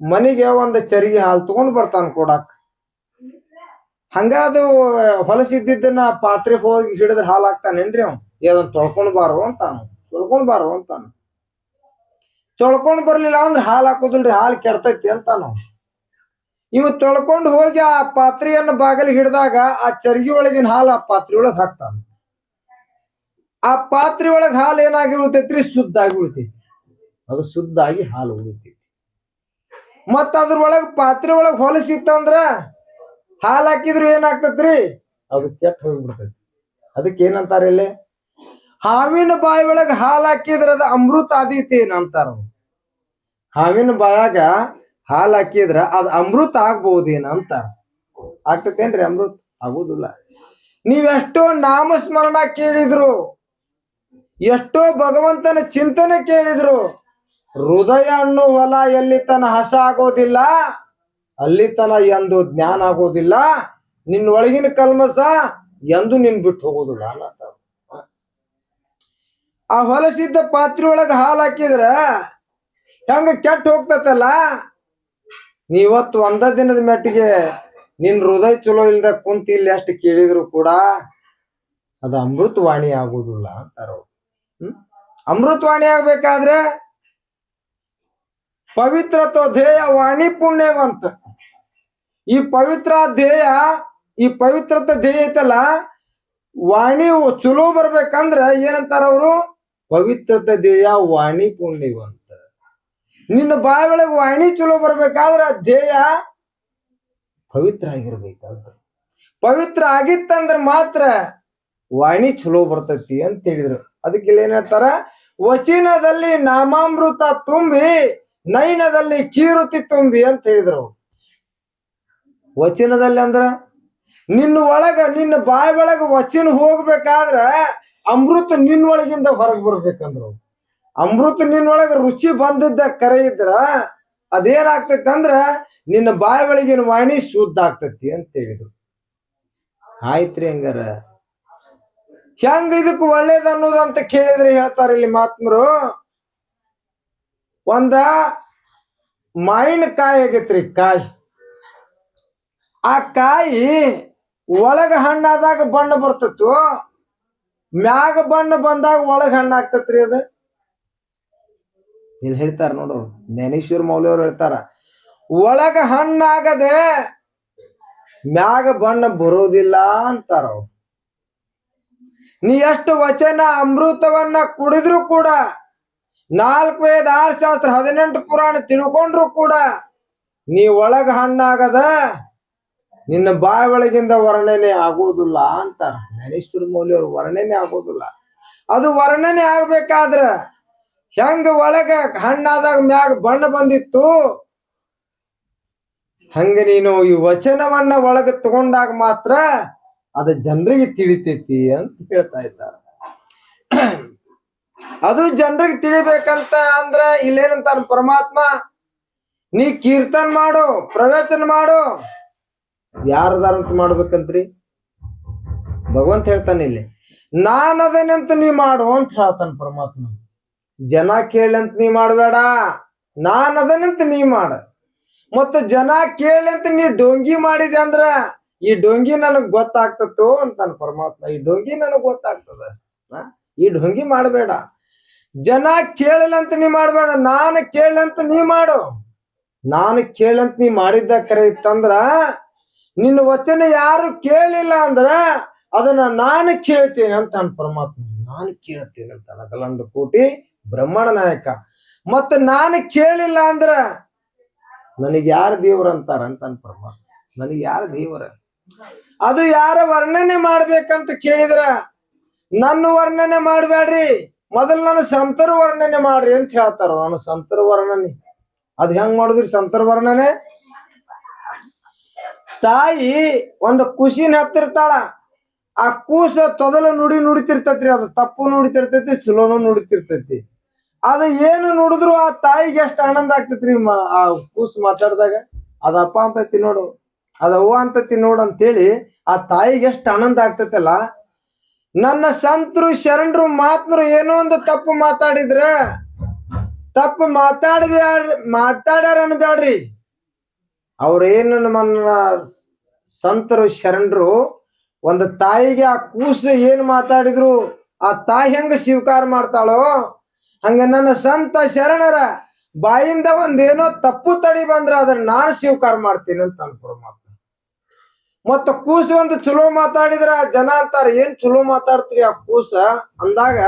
ಮನೆಗೆ ಒಂದು ಚರಿಗೆ ಹಾಲು ತಗೊಂಡ್ ಬರ್ತಾನ ಕೊಡಾಕ. ಹಂಗ ಅದು ಹೊಲಸಿದ್ದನ್ನ ಪಾತ್ರೆ ಹೋಗಿ ಹಿಡಿದ್ರೆ ಹಾಲು ಹಾಕ್ತಾನೇನ್ರಿ ಅವ್ ಅದನ್ನ ತೊಳ್ಕೊಂಡ್ ಬಾರೋ ಅಂತಾನು ತೊಳ್ಕೊಂಡ್ ಬಾರೋ ಅಂತಾನ ತೊಳ್ಕೊಂಡ್ ಬರ್ಲಿಲ್ಲ ಅಂದ್ರೆ ಹಾಲು ಹಾಕೋದಿಲ್ರಿ, ಹಾಲು ಕೆಡ್ತೈತಿ ಅಂತಾನು ಇವ ತೊಳ್ಕೊಂಡು ಹೋಗಿ ಆ ಪಾತ್ರೆಯನ್ನು ಬಾಗಿಲಿಗೆ ಹಿಡಿದಾಗ ಆ ಚರ್ಗಿ ಒಳಗಿನ ಹಾಲು ಆ ಪಾತ್ರೆ ಒಳಗೆ ಹಾಕ್ತಾನ. ಆ ಪಾತ್ರೆ ಒಳಗೆ ಹಾಲು ಏನಾಗಿ ಉಳಿತೈತ್ರಿ? ಶುದ್ಧ ಆಗಿ ಉಳಿತೈತಿ. ಅದು ಶುದ್ಧ ಆಗಿ ಹಾಲು ಉಳಿತೈತಿ. ಮತ್ತ ಅದ್ರೊಳಗೆ ಪಾತ್ರೆ ಒಳಗ್ ಹೊಲಸಿತ್ತಂದ್ರ ಹಾಲು ಹಾಕಿದ್ರು ಏನಾಗ್ತೈತ್ರಿ? ಅದು ಕೆಟ್ಟ ಹೋಗ್ಬಿಡ್ತೈತಿ. ಅದಕ್ಕೆ ಏನಂತಾರೆ ಇಲ್ಲಿ? ಹಾವಿನ ಬಾಯಿ ಒಳಗ ಹಾಲು ಹಾಕಿದ್ರೆ ಅದು ಅಮೃತ ಆದೀತಿ ಏನಂತಾರ ಹಾವಿನ ಬಾಯಾಗ ಹಾಲು ಹಾಕಿದ್ರ ಅದು ಅಮೃತ ಆಗ್ಬಹುದೇನ ಅಂತಾರ. ಆಗ್ತೈತೇನ್ರಿ ಅಮೃತ? ಆಗುದಿಲ್ಲ. ನೀವೆಷ್ಟೋ ನಾಮಸ್ಮರಣ ಕೇಳಿದ್ರು, ಎಷ್ಟೋ ಭಗವಂತನ ಚಿಂತನೆ ಕೇಳಿದ್ರು, ಹೃದಯ ಅನ್ನೋ ಹೊಲ ಎಲ್ಲಿ ತನ ಹಸ ಆಗೋದಿಲ್ಲ, ಅಲ್ಲಿ ತನ ಎಂದು ಜ್ಞಾನ ಆಗೋದಿಲ್ಲ ನಿನ್ನೊಳಗಿನ ಕಲ್ಮಸ ಎಂದು ನಿನ್ ಬಿಟ್ಟು ಹೋಗೋದಿಲ್ಲ ಆ ಹೊಲಸಿದ್ದ ಪಾತ್ರೆ ಒಳಗೆ ಹಾಲು ಹಾಕಿದ್ರ ಹೆಂಗ ಕೆಟ್ಟ ಹೋಗ್ತತಲ್ಲ? ನೀವತ್ತು ಒಂದ ದಿನದ ಮೆಟ್ಟಿಗೆ ನಿನ್ ಹೃದಯ ಚಲೋ ಇಲ್ದ ಕುಂತ ಇಲ್ಲಿ ಅಷ್ಟು ಕೇಳಿದ್ರು ಕೂಡ ಅದು ಅಮೃತವಾಣಿ ಆಗುದಿಲ್ಲ ಅಂತಾರ. ಹ್ಮ್? ಅಮೃತವಾಣಿ ಆಗ್ಬೇಕಾದ್ರೆ ಪವಿತ್ರತ್ವ ಧ್ಯೇಯ ವಾಣಿ ಪುಣ್ಯವಂತ. ಈ ಪವಿತ್ರ ಧ್ಯೇಯ, ಈ ಪವಿತ್ರತೆ ಧ್ಯೇಯ ಐತಲ್ಲ, ವಾಣಿ ಚಲೋ ಬರ್ಬೇಕಂದ್ರ ಏನಂತಾರ ಅವರು? ಪವಿತ್ರತೆ ಧ್ಯೇಯ ವಾಣಿ ಪುಣ್ಯವಂತ. ನಿನ್ನ ಬಾಯಿ ವಾಣಿ ಚಲೋ ಬರ್ಬೇಕಾದ್ರ ಧ್ಯೇಯ ಪವಿತ್ರ ಆಗಿರ್ಬೇಕಂತ ಪವಿತ್ರ ಆಗಿತ್ತಂದ್ರ ಮಾತ್ರ ವಾಣಿ ಚಲೋ ಬರ್ತೈತಿ ಅಂತ ಹೇಳಿದ್ರು. ಅದಕ್ಕೆ ಇಲ್ಲಿ ಏನ್ ಹೇಳ್ತಾರ? ವಚನದಲ್ಲಿ ನಾಮಾಮೃತ ತುಂಬಿ, ನಯನದಲ್ಲಿ ಕೀರುತಿ ತುಂಬಿ ಅಂತ ಹೇಳಿದ್ರು. ವಚನದಲ್ಲಿ ಅಂದ್ರ, ನಿನ್ನ ಒಳಗ, ನಿನ್ನ ಬಾಯಿ ಒಳಗ ವಚನ ಹೋಗ್ಬೇಕಾದ್ರ ಅಮೃತ ನಿನ್ನೊಳಗಿಂದ ಹೊರಗೆ ಬರ್ಬೇಕಂದ್ರು. ಅಮೃತ ನಿನ್ನೊಳಗೆ ರುಚಿ ಬಂದಿದ್ದ ಕರೆ ಇದ್ರ ಅದೇನಾಗ್ತೈತಿ ಅಂದ್ರೆ ನಿನ್ನ ಬಾಯಿ ಒಳಗಿನ ವಾಣಿ ಶುದ್ಧ ಆಗ್ತೈತಿ ಅಂತ ಹೇಳಿದ್ರು. ಆಯ್ತ್ರಿ ಹಂಗಾರ. ಹೆಂಗ ಇದಕ್ ಒಳ್ಳೇದ್ ಅನ್ನೋದಂತ ಕೇಳಿದ್ರೆ ಹೇಳ್ತಾರ ಇಲ್ಲಿ ಮಾತ್ಮರು ಒಂದ ಮಾವಿನ ಕಾಯಿ ಆಗೈತ್ರಿ ಕಾಯಿ. ಆ ಕಾಯಿ ಒಳಗ ಹಣ್ಣಾದಾಗ ಬಣ್ಣ ಬರ್ತತ್ತು ಮ್ಯಾಗ ಬಣ್ಣ ಬಂದಾಗ ಒಳಗ ಹಣ್ಣು ಆಗ್ತತ್ರಿ ಅದ. ಇಲ್ಲಿ ಹೇಳ್ತಾರ ನೋಡು, ಜ್ಞಾನೇಶ್ವರ ಮೌಲ್ಯವ್ರು ಹೇಳ್ತಾರ, ಒಳಗ ಹಣ್ಣಾಗದೆ ಮ್ಯಾಗ ಬಣ್ಣ ಬರೋದಿಲ್ಲ ಅಂತಾರ ನೀ ಎಷ್ಟು ವಚನ ಅಮೃತವನ್ನ ಕುಡಿದ್ರು ಕೂಡ, ನಾಲ್ಕು ವೇದ ಆರು ಶಾಸ್ತ್ರ ಹದಿನೆಂಟು ಪುರಾಣ ತಿಳ್ಕೊಂಡ್ರು ಕೂಡ, ನೀ ಒಳಗ ಹಣ್ಣಾಗದ ನಿನ್ನ ಬಾಯಿ ಒಳಗಿಂದ ವರ್ಣನೆ ಆಗೋದಿಲ್ಲ ಅಂತಾರ. ಜ್ಞಾನೇಶ್ವರ ಮೌಲ್ಯವ್ರ ವರ್ಣನೆ ಆಗೋದಿಲ್ಲ ಅದು ವರ್ಣನೆ ಆಗ್ಬೇಕಾದ್ರ ಹೆಂಗ ಒಳಗ ಹಣ್ಣಾದಾಗ ಮ್ಯಾಗ ಬಣ್ಣ ಬಂದಿತ್ತು? ಹಂಗ ನೀನು ಈ ವಚನವನ್ನ ಒಳಗ ತಗೊಂಡಾಗ ಮಾತ್ರ ಅದ ಜನರಿಗೆ ತಿಳಿತೈತಿ ಅಂತ ಹೇಳ್ತಾ ಇದ್ದಾರೆ. ಅದು ಜನರಿಗೆ ತಿಳಿಬೇಕಂತ ಅಂದ್ರ ಇಲ್ಲೇನಂತಾರ ಪರಮಾತ್ಮ? ನೀ ಕೀರ್ತನ್ ಮಾಡು, ಪ್ರವಚನ ಮಾಡು. ಯಾರದಾರಂತ ಮಾಡ್ಬೇಕಂತ್ರಿ? ಭಗವಂತ ಹೇಳ್ತಾನೆ ಇಲ್ಲಿ ನಾನ್ ಅದೇನಂತ ನೀ ಮಾಡು ಅಂತ ಹೇಳ್ತಾನ ಪರಮಾತ್ಮ. ಜನ ಕೇಳಂತ ನೀ ಮಾಡಬೇಡ ನಾನ್ ಅದನ್ನಂತ ನೀ ಮಾಡ. ಮತ್ತ ಜನ ಕೇಳಂತ ನೀ ಡೊಂಗಿ ಮಾಡಿದೆ ಅಂದ್ರ, ಈ ಡೊಂಗಿ ನನಗ್ ಗೊತ್ತಾಗ್ತತ್ತು ಅಂತಾನ ಪರಮಾತ್ಮ. ಈ ಡೊಂಗಿ ನನಗ್ ಗೊತ್ತಾಗ್ತದ? ಈ ಡೊಂಗಿ ಮಾಡಬೇಡ. ಜನ ಕೇಳಲಂತ ನೀ ಮಾಡಬೇಡ, ನಾನು ಕೇಳಂತ ನೀ ಮಾಡು. ನಾನು ಕೇಳಂತ ನೀ ಮಾಡಿದ್ದ ಕರೆ ಇತ್ತಂದ್ರ ನಿನ್ನ ವಚನ ಯಾರು ಕೇಳಿಲ್ಲ ಅಂದ್ರ ಅದನ್ನ ನಾನು ಕೇಳ್ತೇನೆ ಅಂತ ಪರಮಾತ್ಮ. ನಾನು ಕೇಳ್ತೇನೆ ಅಂತ ಗಲಂಡ ಕೋಟಿ ಬ್ರಹ್ಮಣ ನಾಯಕ. ಮತ್ತ ನಾನು ಕೇಳಿಲ್ಲ ಅಂದ್ರ ನನಗೆ ಯಾರು ದೇವರ ಅಂತಾರ ಅಂತ ಪರಮಾತ್ಮ. ನನಗೆ ಯಾರು ದೇವರ? ಅದು ಯಾರ ವರ್ಣನೆ ಮಾಡ್ಬೇಕಂತ ಕೇಳಿದ್ರ? ನನ್ನ ವರ್ಣನೆ ಮಾಡ್ಬೇಡ್ರಿ ಮೊದಲು ನನ್ನ ಸಂತರ ವರ್ಣನೆ ಮಾಡ್ರಿ ಅಂತ ಹೇಳ್ತಾರ. ನಾನು ಸಂತರ ವರ್ಣನೆ. ಅದು ಹೆಂಗ್ ಮಾಡುದ್ರಿ ಸಂತರ ವರ್ಣನೆ? ತಾಯಿ ಒಂದು ಖುಷಿನ ಹತ್ತಿರ್ತಾಳ. ಆ ಕೂಸ ತೊದಲು ನುಡಿ ನುಡಿತಿರ್ತೈತ್ರಿ, ಅದು ತಪ್ಪು ನುಡಿತಿರ್ತೈತಿ, ಚಲೋನು ನುಡಿತಿರ್ತೈತಿ. ಅದ ಏನು ನುಡಿದ್ರು ಆ ತಾಯಿಗೆ ಎಷ್ಟು ಆನಂದ ಆಗ್ತೈತ್ರಿ ಆ ಕೂಸ್ ಮಾತಾಡ್ದಾಗ. ಅದಪ್ಪ ಅಂತತಿ ನೋಡು ಅದವ್ವ ಅಂತೈತಿ ನೋಡು ಅಂತೇಳಿ ಆ ತಾಯಿಗೆ ಎಷ್ಟು ಆನಂದ ಆಗ್ತೈತಲ್ಲ. ನನ್ನ ಸಂತರು ಶರಣರು ಮಾತ್ರ ಏನೋ ಒಂದು ತಪ್ಪು ಮಾತಾಡಿದ್ರ, ತಪ್ಪು ಮಾತಾಡ್ಬ್ಯಾಡ್ರಿ ಮಾತಾಡ್ಯಾರ ಅನ್ಬ್ಯಾಡ್ರಿ. ಅವ್ರೇನು ನಮ್ಮನ್ನ ಸಂತರು, ಶರಣರು, ಒಂದು ತಾಯಿಗೆ ಆ ಕೂಸು ಏನ್ ಮಾತಾಡಿದ್ರು, ಆ ತಾಯಿ ಹೆಂಗ ಸ್ವೀಕಾರ ಮಾಡ್ತಾಳೋ, ಹಂಗ ನನ್ನ ಸಂತ ಶರಣರ ಬಾಯಿಂದ ಒಂದೇನೋ ತಪ್ಪು ತಡಿ ಬಂದ್ರ ಅದನ್ನ ನಾನು ಸ್ವೀಕಾರ ಮಾಡ್ತೀನಿ ಅಂತ ಪರಮಾತ್ಮ. ಮತ್ತ ಕೂಸು ಒಂದು ಚಲೋ ಮಾತಾಡಿದ್ರ, ಜನ ಅಂತಾರ, ಏನ್ ಚಲೋ ಮಾತಾಡ್ತೀರಿ ಆ ಕೂಸ? ಅಂದಾಗ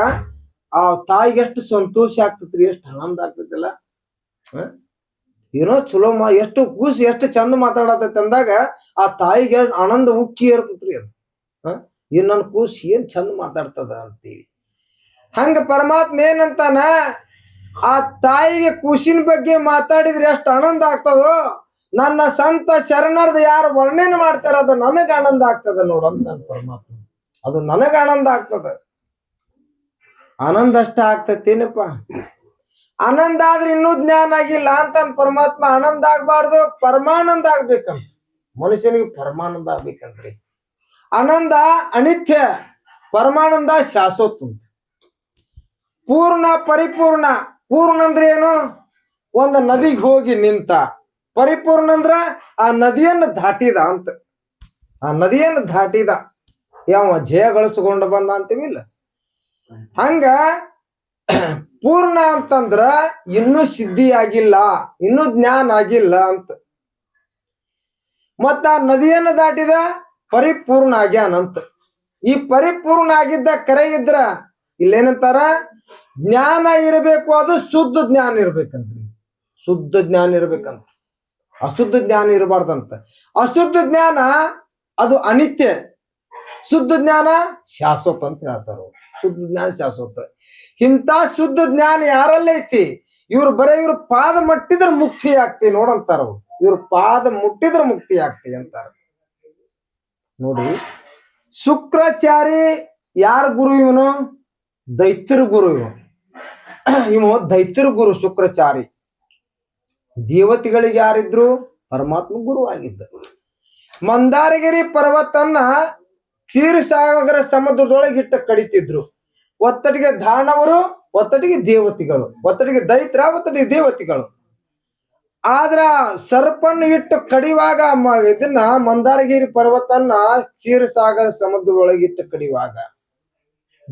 ಆ ತಾಯಿಗೆ ಎಷ್ಟು ಸಂತೋಷ ಆಗ್ತೈತ್ರಿ, ಎಷ್ಟು ಆನಂದ ಆಗ್ತೈತಿಲ್ಲ? ಏನೋ ಚಲೋ ಮಾ ಎಷ್ಟು ಕೂಸಿ ಎಷ್ಟು ಚಂದ ಮಾತಾಡತೈತೆ ಅಂದಾಗ ಆ ತಾಯಿಗೆ ಆನಂದ ಉಕ್ಕಿ ಇರ್ತೈತ್ರಿ ಅದು. ಹ? ಏನ್ ನನ್ನ ಕೂಸಿ ಏನ್ ಚಂದ ಮಾತಾಡ್ತದ ಅಂತೀವಿ ಹಂಗ ಪರಮಾತ್ಮ ಏನಂತಾನ? ಆ ತಾಯಿಗೆ ಕೂಸಿನ ಬಗ್ಗೆ ಮಾತಾಡಿದ್ರೆ ಎಷ್ಟು ಆನಂದ ಆಗ್ತದೋ, ನನ್ನ ಸಂತ ಶರಣರ್ದ ಯಾರು ವರ್ಣನೆ ಮಾಡ್ತಾರ ಅದು ನನಗ ಆನಂದ ಆಗ್ತದ ನೋಡಂತ ನನ್ನ ಪರಮಾತ್ಮ. ಅದು ನನಗ ಆನಂದ ಆಗ್ತದ. ಆನಂದ ಅಷ್ಟ ಆಗ್ತತೇನಪ್ಪ? ಆನಂದ ಆದ್ರೆ ಇನ್ನೂ ಜ್ಞಾನ ಆಗಿಲ್ಲ ಅಂತ ಪರಮಾತ್ಮ ಆನಂದ ಆಗ್ಬಾರ್ದು, ಪರಮಾನಂದ ಆಗ್ಬೇಕಂತ. ಮನುಷ್ಯನಿಗೆ ಪರಮಾನಂದ ಆಗ್ಬೇಕಂತ್ರಿ. ಆನಂದ ಅನಿತ್ಯ, ಪರಮಾನಂದ ಶಾಶ್ವತ ಪೂರ್ಣ ಪರಿಪೂರ್ಣ. ಪೂರ್ಣ ಅಂದ್ರೆ ಏನು? ಒಂದು ನದಿಗೆ ಹೋಗಿ ನಿಂತ. ಪರಿಪೂರ್ಣ ಅಂದ್ರ ಆ ನದಿಯನ್ನು ದಾಟಿದ ಅಂತ. ಆ ನದಿಯನ್ನು ದಾಟಿದ. ಯಾವ ಜಯ ಗಳಿಸ್ಕೊಂಡು ಬಂದ ಅಂತೀವಿಲ್ಲ? ಹಂಗ ಪೂರ್ಣ ಅಂತಂದ್ರ ಇನ್ನೂ ಸಿದ್ಧಿ ಆಗಿಲ್ಲ, ಇನ್ನೂ ಜ್ಞಾನ ಆಗಿಲ್ಲ ಅಂತ. ಮತ್ತ ನದಿಯನ್ನು ದಾಟಿದ ಪರಿಪೂರ್ಣ ಆಗ್ಯಾನಂತ ಈ ಪರಿಪೂರ್ಣ ಆಗಿದ್ದ ಕರೆ ಇದ್ರ ಇಲ್ಲೇನಂತಾರ? ಜ್ಞಾನ ಇರಬೇಕು, ಅದು ಶುದ್ಧ ಜ್ಞಾನ ಇರ್ಬೇಕಂತ್ರಿ. ಶುದ್ಧ ಜ್ಞಾನ ಇರ್ಬೇಕಂತ. ಅಶುದ್ಧ ಜ್ಞಾನ ಇರಬಾರ್ದಂತ. ಅಶುದ್ಧ ಜ್ಞಾನ ಅದು ಅನಿತ್ಯ. ಶುದ್ಧ ಜ್ಞಾನ ಶಾಶ್ವತ ಅಂತ ಹೇಳ್ತಾರ. ಶುದ್ಧ ಜ್ಞಾನ ಶಾಶ್ವತ. ಇಂಥ ಶುದ್ಧ ಜ್ಞಾನ ಯಾರಲ್ಲೇ ಐತಿ? ಇವ್ರು ಬರೀ ಇವ್ರ ಪಾದ ಮಟ್ಟಿದ್ರ ಮುಕ್ತಿ ಆಗ್ತಿ ನೋಡಂತಾರ ಇವ್ರ ಪಾದ ಮುಟ್ಟಿದ್ರ ಮುಕ್ತಿ ಆಗ್ತಿ ಅಂತಾರ. ನೋಡಿ, ಶುಕ್ರಾಚಾರಿ ಯಾರ ಗುರು ಇವನು? ದೈತ್ಯರ ಗುರು ಇವನು. ಇವನು ದೈತ್ಯರ ಗುರು ಶುಕ್ರಾಚಾರಿ. ದೇವತೆಗಳಿಗೆ ಯಾರಿದ್ರು ಪರಮಾತ್ಮ ಗುರು ಆಗಿದ್ದ. ಮಂದಾರಗಿರಿ ಪರ್ವತನ್ನ ಕ್ಷೀರಸಾಗರ ಸಮುದ್ರದೊಳಗೆ ಇಟ್ಟ ಕಡಿತಿದ್ರು. ಒತ್ತಟಿಗೆ ದಾನವರು ಒತ್ತಟಿಗೆ ದೇವತೆಗಳು. ಒತ್ತಟಿಗೆ ದೈತ್ರ ಒತ್ತಟಿಗೆ ದೇವತೆಗಳು. ಆದ್ರ ಸರ್ಪನ್ನು ಇಟ್ಟು ಕಡಿವಾಗ ಇದನ್ನ ಮಂದಾರಗಿರಿ ಪರ್ವತನ್ನ ಕ್ಷೀರಸಾಗರ ಸಮುದ್ರದೊಳಗೆ ಇಟ್ಟು ಕಡಿವಾಗ.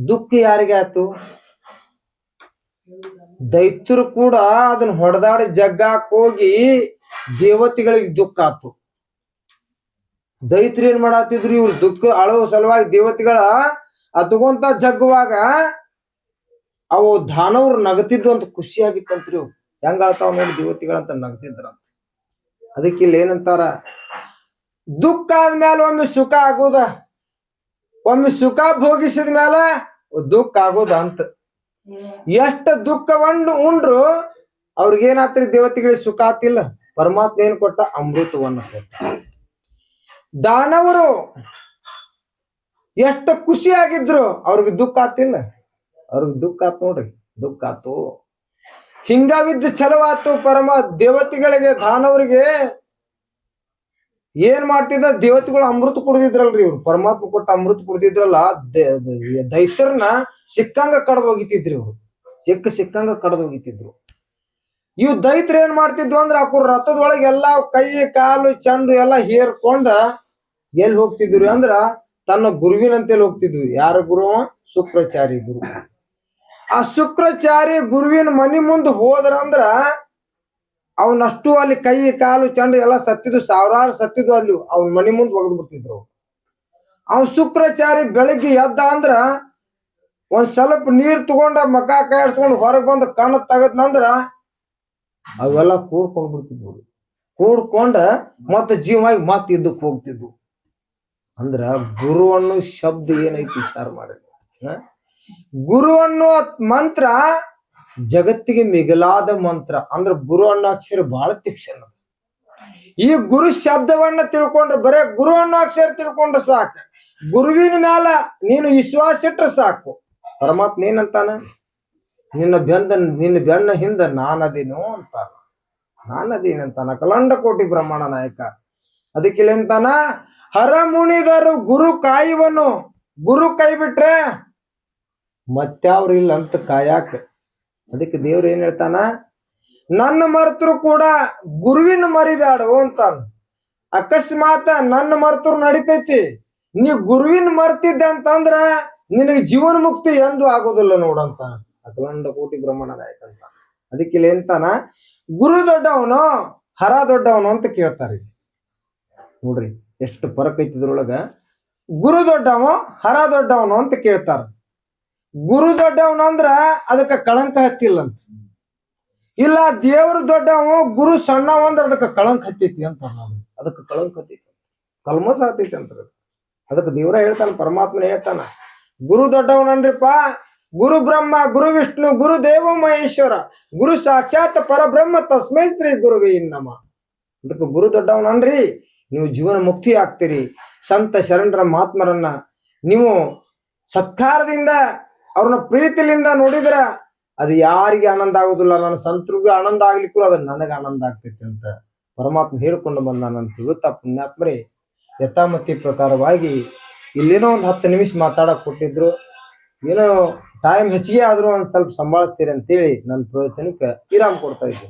ದುಃಖ ಯಾರಿಗೆ ದೈತ್ರು ಕೂಡ ಅದನ್ನ ಹೊಡೆದಾಡಿ ಜಗ್ಗಾಕ್ ಹೋಗಿ ದೇವತೆಗಳಿಗೆ ದುಃಖ ಆತು. ದೈತ್ರು ಏನ್ ಮಾಡಾತಿದ್ರು ಇವ್ರು? ದುಃಖ ಅಳೋ ಸಲುವಾಗಿ ದೇವತೆಗಳ ಅತ್ಕೊಂತ ಜಗ್ಗುವಾಗ ಅವು ದಾನವ್ರು ನಗತಿದ್ದು ಅಂತ ಖುಷಿ ಆಗಿತ್ತಂತ್ರಿ ಅವು ಹೆಂಗ ಆಳ್ತಾವ ನೋಡಿ ದೇವತೆಗಳಂತ ನಗತಿದ್ರಂತ. ಅದಕ್ಕೆ ಇಲ್ಲಿ ಏನಂತಾರ? ದುಃಖ ಆದ್ಮೇಲೆ ಒಮ್ಮೆ ಸುಖ ಆಗೋದ. ಒಮ್ಮೆ ಸುಖ ಭೋಗಿಸಿದ ಮೇಲೆ ದುಃಖ ಆಗೋದ ಅಂತ. ಎಷ್ಟ ದುಃಖವನ್ನು ಉಂಡ್ರು ಅವ್ರಿಗೇನಾತ್ರಿ ದೇವತೆಗಳಿಗೆ ಸುಖ ಆತಿಲ್ಲ. ಪರಮಾತ್ಮ ಏನ್ ಕೊಟ್ಟ? ಅಮೃತವನ್ನ ಕೊಟ್ಟ. ದಾನವರು ಎಷ್ಟು ಖುಷಿ ಆಗಿದ್ರು ಅವ್ರಿಗೆ ದುಃಖ ಆತಿಲ್ಲ. ಅವ್ರಿಗೆ ದುಃಖ ಆತ್ ನೋಡ್ರಿ, ದುಃಖ ಆತು. ಹಿಂಗಾವಿದ್ದ ಚಲವಾತು ಪರಮ ದೇವತೆಗಳಿಗೆ, ದಾನವರಿಗೆ. ಏನ್ ಮಾಡ್ತಿದ್ದ? ದೇವತೆಗಳು ಅಮೃತ ಕುಡ್ದಿದ್ರಲ್ರಿ ಇವ್ರು. ಪರಮಾತ್ಮ ಕೊಟ್ಟ ಅಮೃತ ಕುಡ್ದಿದ್ರಲ್ಲ ದೈತ್ಯರನ್ನ ಸಿಕ್ಕಂಗ ಕಡ್ದು ಇವ್ರು. ಸಿಕ್ಕ ಸಿಕ್ಕಂಗ ಕಡ್ದು ಹೋಗಿತಿದ್ರು. ಇವ್ ದೈತ್ರ ಏನ್ ಮಾಡ್ತಿದ್ವು ಅಂದ್ರ ಅವ್ರ ರಥದೊಳಗೆ ಎಲ್ಲಾ ಕೈ, ಕಾಲು, ಚಂಡು ಎಲ್ಲಾ ಹೇರ್ಕೊಂಡ ಎಲ್ಲಿ ಹೋಗ್ತಿದ್ರು ಅಂದ್ರ ತನ್ನ ಗುರುವಿನಂತೆಲ್ಲಿ ಹೋಗ್ತಿದ್ವು. ಯಾರ ಗುರು? ಶುಕ್ರಾಚಾರಿ ಗುರು. ಆ ಶುಕ್ರಾಚಾರಿ ಗುರುವಿನ ಮನಿ ಮುಂದೆ ಹೋದ್ರ ಅಂದ್ರ ಅವನಷ್ಟು ಅಲ್ಲಿ ಕೈ, ಕಾಲು, ಚಂಡು ಎಲ್ಲ ಸತ್ತಿದ್ವು. ಸಾವಿರಾರು ಸತ್ತಿದ್ವು ಅಲ್ಲಿ ಅವ್ನ ಮನಿ ಮುಂದೆ ಒಗದ್ ಬಿಡ್ತಿದ್ರು ಅವ್ ಶುಕ್ರಾಚಾರಿ ಬೆಳಗ್ಗೆ ಎದ್ದ ಅಂದ್ರ ಒಂದ್ ಸ್ವಲ್ಪ ನೀರ್ ತಗೊಂಡ ಮಕ ಕೈ ಹೊರಗ್ ಬಂದ್ ಕಣ್ಣು ತೆಗದ್ನಂದ್ರ ಅವೆಲ್ಲ ಕೂಡ್ಕೊಂಡ್ ಬಿಡ್ತಿದ್ವು ಕೂಡ್ಕೊಂಡ ಮತ್ತ ಜೀವವಾಗಿ ಮತ್ತೆ ಇದಕ್ಕೆ ಹೋಗ್ತಿದ್ವು. ಅಂದ್ರ ಗುರು ಅನ್ನೋ ಶಬ್ದ ಏನೈತಿ ವಿಚಾರ ಮಾಡಿ? ಗುರು ಅನ್ನೋ ಮಂತ್ರ ಜಗತ್ತಿಗೆ ಮಿಗಿಲಾದ ಮಂತ್ರ. ಅಂದ್ರ ಗುರು ಅನ್ನೋ ಅಕ್ಷರ ಬಹಳ ತೀಕ್ಷ್ಣ ಈ ಗುರು ಶಬ್ದವನ್ನ ತಿಳ್ಕೊಂಡ್ರೆ ಬರೇ ಗುರು ಅನ್ನೋ ಅಕ್ಷರ ತಿಳ್ಕೊಂಡ್ರೆ ಸಾಕು. ಗುರುವಿನ ಮ್ಯಾಲ ನೀನು ವಿಶ್ವಾಸ ಇಟ್ರೆ ಸಾಕು. ಪರಮಾತ್ಮ ಏನಂತಾನ? ನಿನ್ನ ಬೆಂದ ನಿನ್ನ ಬೆನ್ನ ಹಿಂದ ಅಂತ. ಅಂತಾನ ನಾನದೇನಂತಾನ? ಕಲಂಡ ಕೋಟಿ ಬ್ರಹ್ಮಾಂಡ ನಾಯಕ. ಅದಕ್ಕೆ ಇಲ್ಲಿ ಹರ ಮುನಿದರು ಗುರು ಕಾಯುವನು. ಗುರು ಕೈ ಬಿಟ್ರೆ ಮತ್ತವ್ರಿಲ್ಲ ಅಂತ ಕಾಯಾಕ. ಅದಕ್ಕೆ ದೇವ್ರು ಏನ್ ಹೇಳ್ತಾನ? ನನ್ನ ಮರ್ತರು ಕೂಡ ಗುರುವಿನ ಮರಿಬ್ಯಾಡು ಅಂತಾನ. ಅಕಸ್ಮಾತ್ ನನ್ನ ಮರ್ತರು ನಡಿತೈತಿ. ನೀ ಗುರುವಿನ ಮರ್ತಿದ್ದೆ ಅಂತಂದ್ರ ನಿನಗೆ ಜೀವನ ಮುಕ್ತಿ ಎಂದು ಆಗೋದಿಲ್ಲ ನೋಡಂತ ಅಖಂಡ ಕೋಟಿ ಬ್ರಹ್ಮಣ ನಾಯಕ ಅಂತ ಅದಕ್ಕೆ ಇಲ್ಲಿ ಎಂತಾನ? ಗುರು ದೊಡ್ಡವನು, ಹರ ದೊಡ್ಡವನು ಅಂತ ಕೇಳ್ತಾರೆ ನೋಡ್ರಿ, ಎಷ್ಟು ಫರಕ್ ಐತಿ ಇದ್ರೊಳಗ. ಗುರು ದೊಡ್ಡವ ಹರ ದೊಡ್ಡವನು ಅಂತ ಕೇಳ್ತಾರ. ಗುರು ದೊಡ್ಡವನು ಅಂದ್ರ ಅದಕ್ಕೆ ಕಳಂಕ ಹತ್ತಿಲ್ಲ ಅಂತ ಇಲ್ಲ, ದೇವ್ರ ದೊಡ್ಡವ ಗುರು ಸಣ್ಣವ ಅಂದ್ರ ಅದಕ್ಕ ಕಳಂಕ ಹತ್ತೈತಿ ಅಂತ ಅದಕ್ಕ ಕಳಂಕ ಹತ್ತೈತಿ. ಕಲ್ಮಸ ಹತ್ತೈತಿ ಅಂತ ಅದಕ್ಕೆ ದೇವ್ರ ಹೇಳ್ತಾನ, ಪರಮಾತ್ಮನ ಹೇಳ್ತಾನ. ಗುರು ದೊಡ್ಡವನನ್ರಿಪ್ಪ ಗುರು ಬ್ರಹ್ಮ, ಗುರು ವಿಷ್ಣು, ಗುರು ದೇವ ಮಹೇಶ್ವರ, ಗುರು ಸಾಕ್ಷಾತ್ ಪರಬ್ರಹ್ಮ, ತಸ್ಮೈ ಸ್ತ್ರೀ ಗುರುವೇ ನಮ. ಅದಕ್ಕೆ ಗುರು ದೊಡ್ಡವನನ್ರಿ ನೀವು ಜೀವನ ಮುಕ್ತಿ ಆಗ್ತೀರಿ, ಸಂತ ಶರಣರ ಮಹಾತ್ಮರನ್ನ ನೀವು ಸತ್ಕಾರದಿಂದ ಅವ್ರನ್ನ ಪ್ರೀತಿಲಿಂದ ನೋಡಿದ್ರ ಅದು ಯಾರಿಗೆ ಆನಂದ ಆಗುದಿಲ್ಲ, ನನ್ನ ಸಂತರಿಗೂ ಆನಂದ ಆಗ್ಲಿಕ್ಕೂ ಅದು ನನಗೆ ಆನಂದ ಆಗ್ತೈತಿ ಅಂತ ಪರಮಾತ್ಮ ಹೇಳ್ಕೊಂಡು ಬಂದ ನಾನು ತಿಳುತ್ತಾ ಪುಣ್ಯಾತ್ಮರೇ, ಯಥಾಮತಿ ಪ್ರಕಾರವಾಗಿ ಇಲ್ಲೇನೋ ಒಂದು ಹತ್ತು ನಿಮಿಷ ಮಾತಾಡಕ್ ಕೊಟ್ಟಿದ್ರು ಏನೋ ಟೈಮ್ ಹೆಚ್ಚಿಗೆ ಆದ್ರೂ ಒಂದ್ ಸ್ವಲ್ಪ ಸಂಭಾಳಿಸ್ತೀರಿ ಅಂತೇಳಿ ನನ್ನ ಪ್ರವಚನಕ್ಕೆ ವಿರಾಮ ಕೊಡ್ತಾ ಇದ್ದೆ